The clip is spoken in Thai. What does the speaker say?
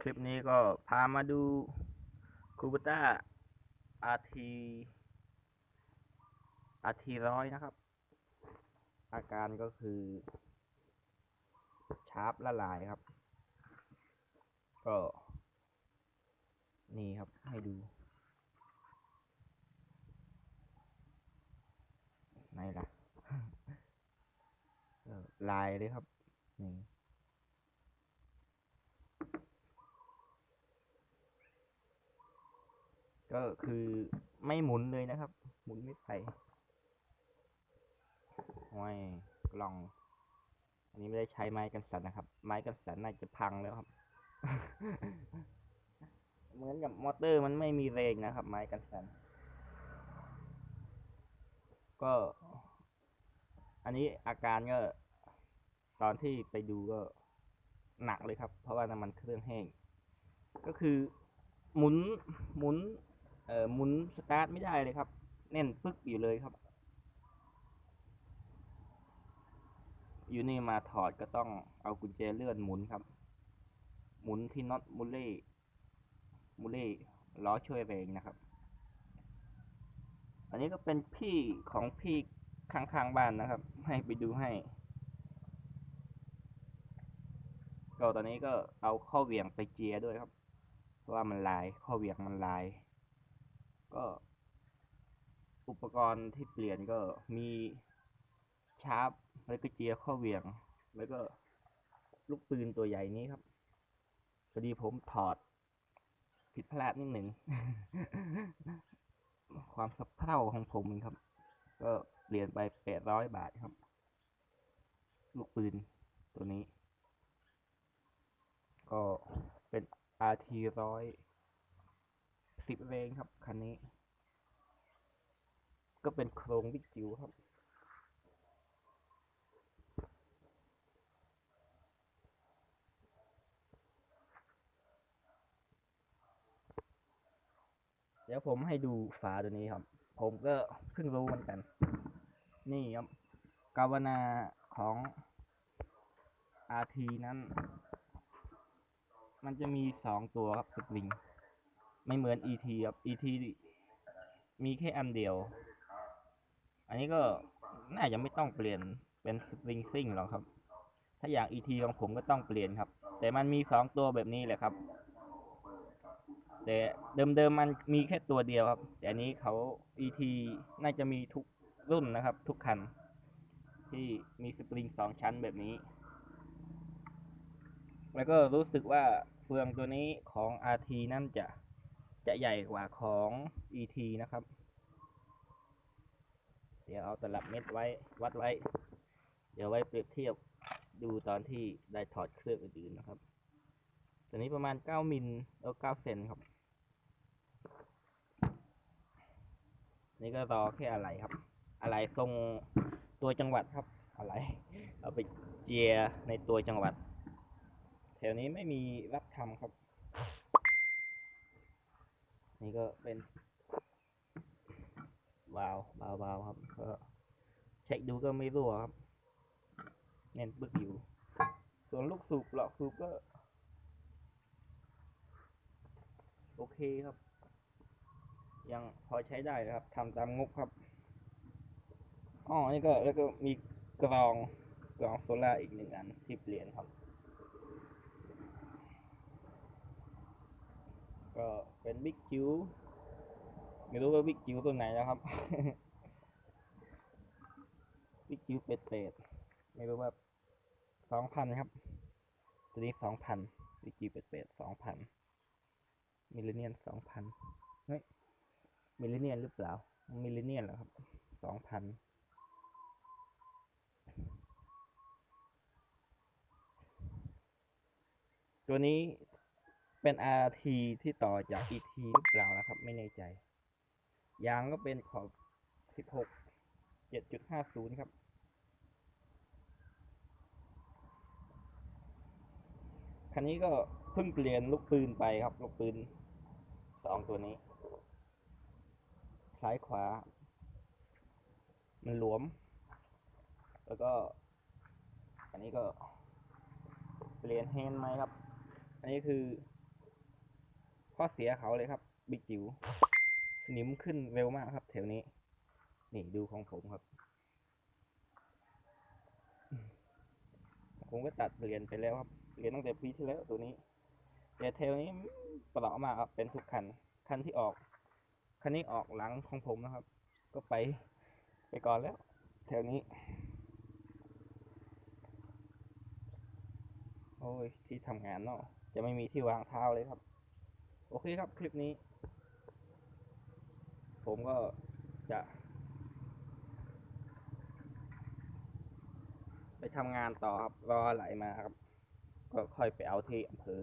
คลิปนี้ก็พามาดูคูบูต้าอาทีอาทีร้อยนะครับ อาการก็คือชาร์ปละลายครับ ก็ นี่ครับให้ดูไหนล่ะลายเลยครับ นี่ ก็คือไม่หมุนเลยนะครับ หมุนไม่ไปโอ้ยกล่อง อันนี้ไม่ได้ใช้ไม้กันสันนะครับ ไม้กันสันน่าจะพังแล้วครับ เหมือนกับมอเตอร์มันไม่มีแรงนะครับ ไม้กันสัน ก็ อันนี้อาการก็ ตอนที่ไปดูก็หนักเลยครับ เพราะว่าน้ำมันเครื่องแห้ง ก็คือหมุนหมุน เอ่อหมุนสตาร์ทไม่ได้เลยครับ แน่นปึ๊กอยู่เลยครับ อยู่นี่มาถอดก็ต้องเอากุญแจเลื่อนหมุนครับ หมุนที่น็อตมูเล่มูเล่ล้อช่วยแรงนะครับ อันนี้ก็เป็นพี่ของพี่ข้างๆบ้านนะครับ ให้ไปดูให้ก็ตอนนี้ก็เอาข้อเหวี่ยงไปเจียด้วยครับ เพราะว่ามันลายข้อเหวี่ยงมันลาย ก็ อุปกรณ์ที่เปลี่ยนก็มีชาร์ปแล้วก็เจียข้อเหวี่ยง แล้วก็ลูกปืนตัวใหญ่นี้ครับพอดีผมถอด ผิดพลาดนิดหนึ่ง ความสะเพร่าของผมเองครับ ก็เปลี่ยนไปแปดร้อยบาทครับ ลูกปืนตัวนี้ ก็เป็น RT ร้อย สิบเรงครับ คันนี้ ก็เป็นโครงบิ๊กจิ๋วครับ เดี๋ยวผมให้ดูฝาตัวนี้ครับ ผมก็เพิ่งรู้เหมือนกัน นี่ครับกาวนาของ RT นั้น มันจะมีสองตัวครับสปริง ไม่เหมือน ET ครับ ET มีแค่อันเดียว อันนี้ก็น่าจะไม่ต้องเปลี่ยนเป็นสปริงซิ่งหรอกครับ ถ้าอย่าง ET ของผมก็ต้องเปลี่ยนครับ แต่มันมีสองตัวแบบนี้แหละครับ แต่เดิมๆมันมีแค่ตัวเดียวครับ แต่อันนี้เขา ET น่าจะมีทุกรุ่นนะครับ ทุกคัน ที่มีสปริงสองชั้นแบบนี้ แล้วก็รู้สึกว่าเฟืองตัวนี้ของ RT นั่นจะ จะใหญ่กว่าของ ET นะครับ เดี๋ยวเอาตลับเม็ดไว้วัดไว้ เดี๋ยวไว้เปรียบเทียบดูตอนที่ได้ถอดเครื่องอื่นๆนะครับ ตัวนี้ประมาณ 9 มิลแล้ว9เซนครับ นี่ก็รอแค่อะไรครับ อะไรทรงตัวจังหวัดครับ อะไร เอาไปเจียในตัวจังหวัด แถวนี้ไม่มีรับทำครับ นี่ก็เป็นวาล์ววาล์ววาครับก็เช็คดูก็ไม่รั่วครับแน่นปึกอยู่ ส่วนลูกสูบหลอกสูบก็ โอเคครับ ยังพอใช้ได้นะครับทำตามงบครับอ๋อนี่ก็แล้วก็มีกรองกรองโซล่าอีกหนึ่งอันที่เปลี่ยนครับ เป็นบิ๊กจิ๋วไม่รู้ว่าบิ๊กจิ๋วตัวไหนนะครับบิ๊กจิ๋วเป็ดเป็ดไม่รู้ว่าสองพันครับ ตัวนี้สองพันบิ๊กจิ๋วเป็ดเป็ดสองพันมิลเลเนียนสองพันเฮ้ยมิลเลเนียนหรือเปล่ามิลเลเนียนเหรอครับสองพันตัวนี้ เป็น RT ที่ต่อจาก ET หรือเปล่านะครับ ไม่แน่ใจ ยางก็เป็นขอบ 16 7.50 ครับ คันนี้ก็เพิ่งเปลี่ยนลูกปืนไปครับ ลูกปืนสองตัวนี้ ซ้ายขวา มันหลวม แล้วก็ อันนี้ก็เปลี่ยนแฮนด์ไหมครับ อันนี้คือ ข้อเสียเขาเลยครับ บิ๊กจิ๋วสนิมขึ้นเร็วมากครับแถวนี้ นี่ดูของผมครับ ผมก็ตัดเรียนไปแล้วครับเรียนตั้งแต่ปีที่แล้วตัวนี้แต่แถวนี้เปราะมากครับเป็นทุกคัน คันที่ออก คันนี้ออกหลังของผมนะครับ ก็ไปไปก่อนแล้วแถวนี้ โอ้ยที่ทำงานเนาะจะไม่มีที่วางเท้าเลยครับ โอเคครับคลิปนี้ ผมก็จะไปทำงานต่อครับรอไหลมาครับ ก็ค่อยไปเอาที่อำเภอ